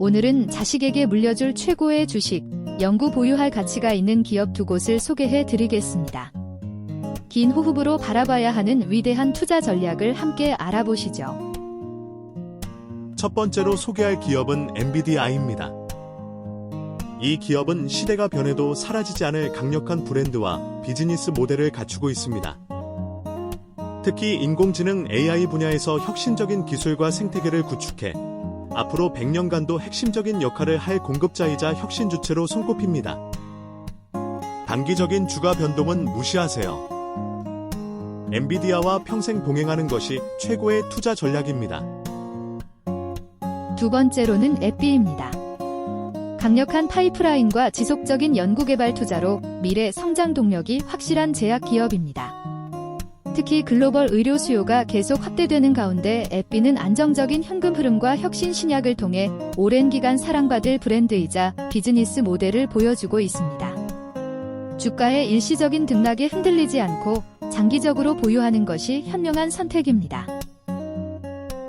오늘은 자식에게 물려줄 최고의 주식, 영구 보유할 가치가 있는 기업 두 곳을 소개해 드리겠습니다. 긴 호흡으로 바라봐야 하는 위대한 투자 전략을 함께 알아보시죠. 첫 번째로 소개할 기업은 엔비디아입니다. 이 기업은 시대가 변해도 사라지지 않을 강력한 브랜드와 비즈니스 모델을 갖추고 있습니다. 특히 인공지능 AI 분야에서 혁신적인 기술과 생태계를 구축해 앞으로 100년간도 핵심적인 역할을 할 공급자이자 혁신 주체로 손꼽힙니다. 단기적인 주가 변동은 무시하세요. 엔비디아와 평생 동행하는 것이 최고의 투자 전략입니다. 두 번째로는 앱비입니다. 강력한 파이프라인과 지속적인 연구개발 투자로 미래 성장 동력이 확실한 제약 기업입니다. 특히 글로벌 의료 수요가 계속 확대되는 가운데 앱비는 안정적인 현금 흐름과 혁신 신약을 통해 오랜 기간 사랑받을 브랜드이자 비즈니스 모델을 보여주고 있습니다. 주가의 일시적인 등락에 흔들리지 않고 장기적으로 보유하는 것이 현명한 선택입니다.